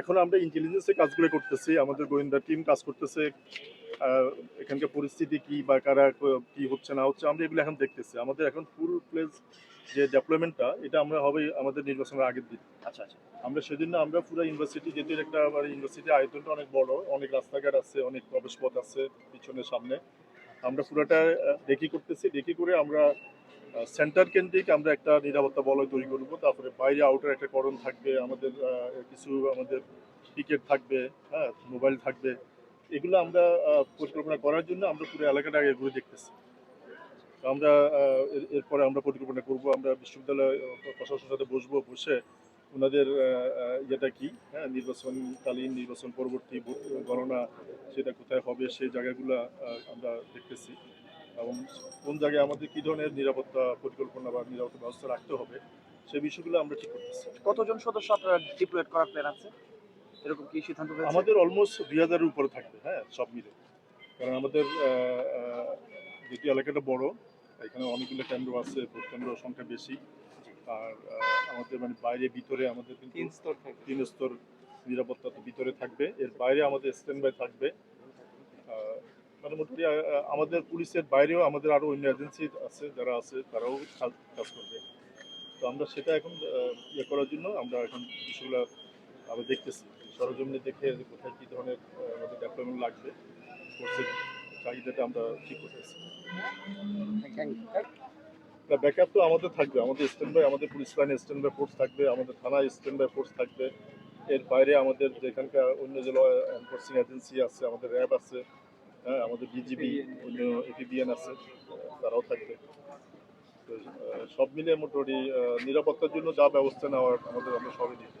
এখন আমরা ইন্টেলিজেন্সের কাজগুলো করতেছি আমাদের গোয়েন্দা টিম কাজ করতেছে এখানকার পরিস্থিতি কি বা কারা কি হচ্ছে না হচ্ছে আমরা এগুলো এখন দেখতেছি। আমাদের এখন ফুল প্লেস যে ডেভেলপমেন্টটা এটা আমরা হবে আমাদের নির্বাচনের আগের দিন। আচ্ছা আচ্ছা। আমরা সেজন্য আমরা পুরো ইউনিভার্সিটি যেহেতু একটা আমার ইউনিভার্সিটি আয়তনটা অনেক বড় অনেক রাস্তাঘাট আছে অনেক প্রবেশপথ আছে পিছনে সামনে। আমরা পুরোটা দেখি করতেছি। দেখি করে আমরা সেন্টার কেন্দ্রিক আমরা একটা নিরাপত্তা বলয় তৈরি করব। তারপরে বাইরে আউটার একটা করণ থাকবে, আমাদের কিছু আমাদের টিকিট থাকবে হ্যাঁ মোবাইল থাকবে। এগুলো আমরা পরিকল্পনা করার জন্য আমরা পুরো এলাকাটা আগে দেখতেছি। আমরা এর- এরপরে আমরা পরিকল্পনা করব, আমরা বিশ্ববিদ্যালয় প্রশাসনের সাথে বসবো, বসে ওনাদের ইয়েটা কি? হ্যাঁ নির্বাচনকালীন নির্বাচন পরবর্তী গণনা সেটা কোথায় হবে সেই জায়গাগুলো আমরা দেখতেছি। এবং কোন জায়গায় আমাদের কী ধরনের নিরাপত্তা পরিকল্পনা বা নিরাপত্তা ব্যবস্থা রাখতে হবে সেই বিষয়গুলো আমরা ঠিক করতেছি। কতজন সদস্য আপনারা ডিপ্লয়েট করার প্ল্যান আছে? এরকম কি সিদ্ধান্ত আমাদের অলমোস্ট দুই হাজারের উপরে থাকবে হ্যাঁ সব মিলে। কারণ আমাদের আহ, এলাকাটা বড় এখানে অনেকগুলো কেন্দ্র আছে ভোট কেন্দ্র সংখ্যা বেশি। আর আমাদের মানে বাইরে ভিতরে আমাদের কিন্তু তিন স্তর থাকবে তিন স্তর নিরাপত্তা তো ভিতরে থাকবে। এর বাইরে আমাদের স্ট্যান্ড বাই থাকবে। মানে মোটামুটি আমাদের পুলিশের বাইরেও আমাদের আরও অন্য এজেন্সি আছে যারা আছে তারাও কাজ কাজ করবে। তো আমরা সেটা এখন ইয়ে করার জন্য আমরা এখন বিষয়গুলো আমরা দেখতেছি। সরজমিনে দেখে যে কোথায় কী ধরনের আমাদের ডেভেলপমেন্ট লাগবে কোর্সের চাহিদাটা আমরা ঠিক করতেছি। ব্যাকআপ তো আমাদের থাকবে, আমাদের স্ট্যান্ড বাই আমাদের police line stand by force থাকবে, আমাদের থানায় স্ট্যান্ড বাই ফোর্স থাকবে। এর বাইরে আমাদের যেখানকার অন্য জেলা এনফোর্সিং এজেন্সি আছে, আমাদের র্যাব আছে হ্যাঁ আমাদের বিজিবি অন্য এপিবিএন আছে, তারাও থাকবে। তো সব মিলিয়ে মোটামুটি নিরাপত্তার জন্য যা ব্যবস্থা নেওয়ার আমাদের আমরা সবই নিই।